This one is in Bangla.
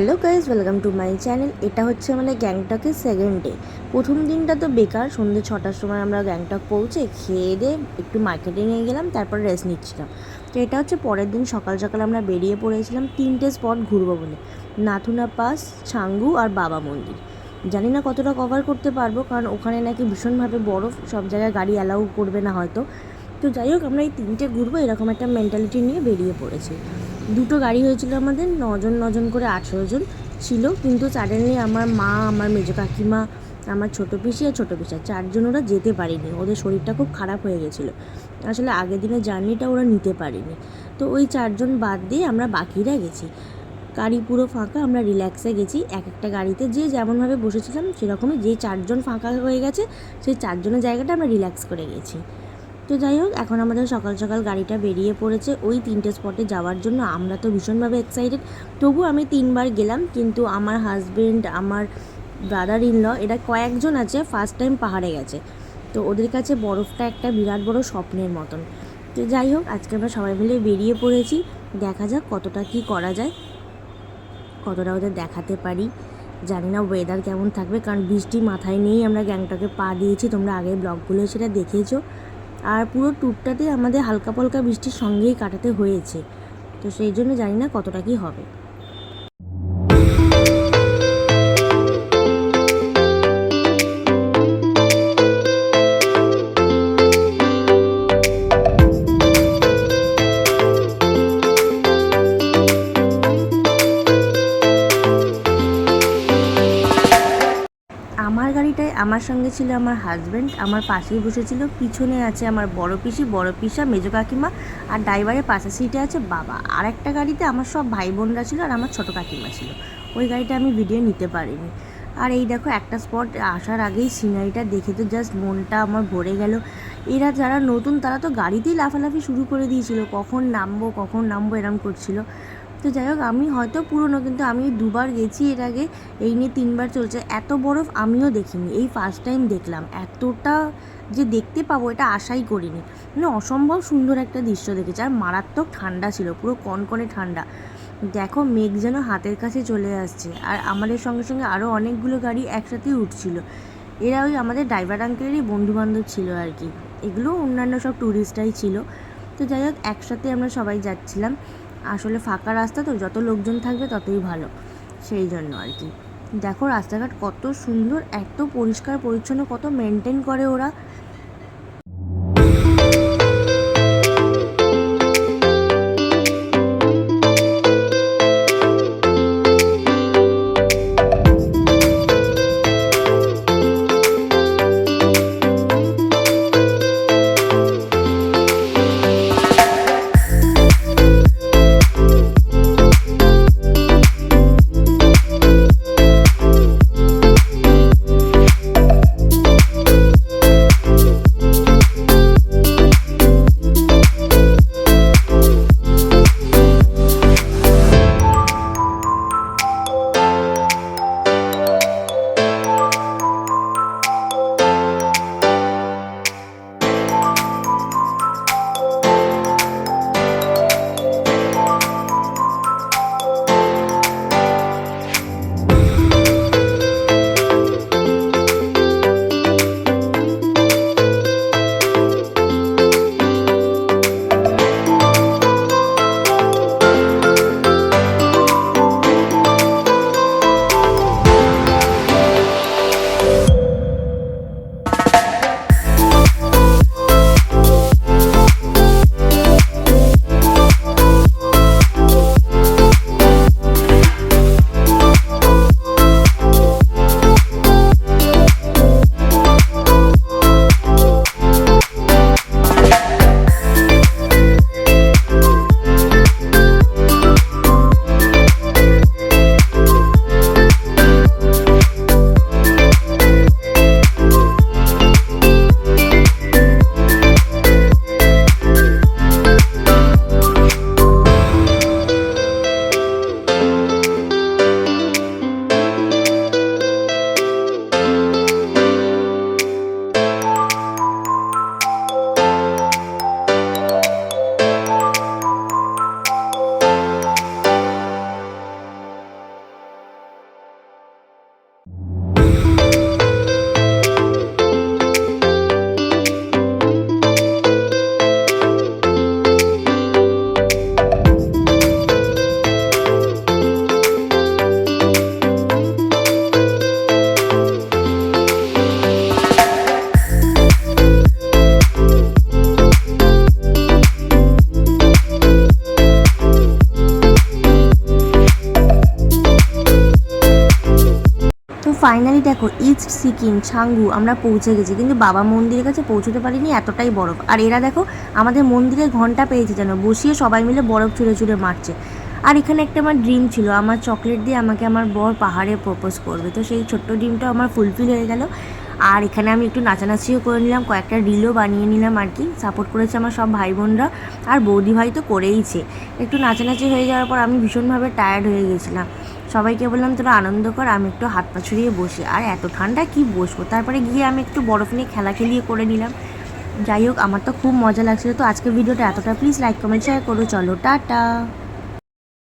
Hello guys welcome to my channel. এটা হচ্ছে আমাদের গ্যাংটকের সেকেন্ড ডে প্রথম দিনটা তো বেকার, সন্ধ্যে ছটার সময় আমরা গ্যাংটক পৌঁছে খেয়ে দিয়ে একটু মার্কেটে নিয়ে গেলাম, তারপর রেস্ট নিচ্ছিলাম। তো এটা হচ্ছে পরের দিন সকাল সকাল আমরা বেরিয়ে পড়েছিলাম তিনটে স্পট ঘুরবো বলে। নাথুনা পাস, ছাঙ্গু আর বাবা মন্দির। জানি না কতটা কভার করতে পারব, কারণ ওখানে নাকি ভীষণভাবে বরফ, সব জায়গায় গাড়ি অ্যালাউ করবে না হয়তো। তো যাই হোক, আমরা এই তিনটে ঘুরবো, এরকম একটা মেন্টালিটি নিয়ে বেরিয়ে পড়েছি। দুটো গাড়ি হয়েছিল আমাদের, নজন নজন করে আঠেরো জন ছিল, কিন্তু সাডেনলি আমার মা, আমার মেজো কাকিমা, আমার ছোটো পিসি আর ছোটো পিসা, চারজন ওরা যেতে পারেনি। ওদের শরীরটা খুব খারাপ হয়ে গেছিল। আসলে আগের দিনের জার্নিটা ওরা নিতে পারেনি। তো ওই চারজন বাদ দিয়ে আমরা বাকিরা গেছি। গাড়ি পুরো ফাঁকা, আমরা রিল্যাক্সে গেছি। এক একটা গাড়িতে যে যেমনভাবে বসেছিলাম, সেরকমই যে চারজন ফাঁকা হয়ে গেছে, সেই চারজনের জায়গাটা আমরা রিল্যাক্স করে গেছি। তো যাই হোক, এখন আমাদের সকাল সকাল গাড়িটা বেরিয়ে পড়েছে। ওই তিনটে স্পটে যাওয়ার জন্য আমরা তো ভীষণভাবে এক্সাইটেড তবু আমি তিনবার গেলাম, কিন্তু আমার হাজব্যান্ড আমার ব্রাদার ইন ল এরা কয়েকজন আছে ফার্স্ট টাইম পাহাড়ে গেছে। তো ওদের কাছে বরফটা একটা বিরাট বড় স্বপ্নের মতন। তো যাই হোক, আজকে আমরা সবাই মিলে বেরিয়ে পড়েছি। দেখা যাক কতটা কি করা যায়। কতটা ওদের দেখাতে পারি। জানি না ওয়েদার কেমন থাকবে, কারণ বৃষ্টি মাথায় নিয়েই আমরা গ্যাংটকে পা দিয়েছি। তোমরা আগের ব্লগগুলো সেটা দেখেছ। আর পুরো ট্যুরটাতে আমাদের হালকা পলকা বৃষ্টির সঙ্গেই কাটাতে হয়েছে। তো সেই জন্য জানি না কতটা কী হবে। আমার সঙ্গে ছিল আমার হাজব্যান্ড আমার পাশেই বসেছিল, পিছনে আছে আমার বড় পিসি, বড় পিসা, মেজো কাকিমা আর ড্রাইভারের পাশের সিটে আছে বাবা। আর একটা গাড়িতে আমার সব ভাই বোনরা ছিল আর আমার ছোটো কাকিমা ছিল। ওই গাড়িটা আমি ভিডিও নিতে পারিনি। আর এই দেখো একটা স্পট আসার আগেই সিনারিটা দেখে তো জাস্ট মনটা আমার ভরে গেল। এরা যারা নতুন তারা তো গাড়িতেই লাফালাফি শুরু করে দিয়েছিল। কখন নামবো কখন নামবো এরম করছিল। তো যাই হোক, আমি হয়তো পুরনো, কিন্তু আমি দুবার গেছি এর আগে। এই নিয়ে তিনবার চলছে। এত বরফ আমিও দেখিনি। এই ফার্স্ট টাইম দেখলাম। এতটা যে দেখতে পাবো, এটা আশাই করিনি। মানে অসম্ভব সুন্দর একটা দৃশ্য দেখেছি। আর মারাত্মক ঠান্ডা ছিল, পুরো কনকনে ঠান্ডা। দেখো, মেঘ যেন হাতের কাছে চলে আসছে। আর আমাদের সঙ্গে সঙ্গে আরও অনেকগুলো গাড়ি একসাথেই উঠছিল। এরা ওই আমাদের ড্রাইভার আঙ্কেলেরই বন্ধুবান্ধব ছিল আর কি। এগুলো অন্যান্য সব ট্যুরিস্টরাই ছিল। তো যাই হোক, একসাথে আমরা সবাই যাচ্ছিলাম। আসলে ফাঁকা রাস্তা তো, যত লোকজন থাকবে ততই ভালো। সেই জন্য আর কি। দেখো রাস্তাঘাট কত সুন্দর, এত পরিষ্কার, পরিচ্ছন্ন, কত মেনটেন করে ওরা। ফাইনালি দেখো ইস্ট সিকিম ছাঙ্গু আমরা পৌঁছে গেছি। কিন্তু বাবা মন্দিরের কাছে পৌঁছতে পারিনি, এতটাই বরফ। আর এরা দেখো, আমাদের মন্দিরে ঘণ্টা পেয়েছে যেন, বসিয়ে সবাই মিলে বরফ চুড়ে চুড়ে মারছে। আর এখানে একটা আমার ড্রিম ছিল, আমার চকলেট দিয়ে আমাকে আমার বর পাহাড়ে প্রপোজ করবে। তো সেই ছোট্ট ড্রিমটা আমার ফুলফিল হয়ে গেল। আর এখানে আমি একটু নাচানাচিও করে নিলাম, কয়েকটা রিলও বানিয়ে নিলাম আর কি। সাপোর্ট করেছে আমার সব ভাই বোনরা আর বৌদি ভাই তো করেইছে। একটু নাচানাচি হয়ে যাওয়ার পর আমি ভীষণভাবে টায়ার্ড হয়ে গেছিলাম। সবাইকে বললাম, তোরা আনন্দ কর, আমি একটু হাত পা ছড়িয়ে বসি। আর এত ঠান্ডা কি বসবো? তারপরে গিয়ে আমি একটু বরফ নিয়ে খেলা খেলিয়ে করে নিলাম। যাই হোক, আমার তো খুব মজা লাগছিল। তো আজকের ভিডিওটা এতটা। প্লিজ লাইক কমেন্ট শেয়ার করো। চলো, টাটা।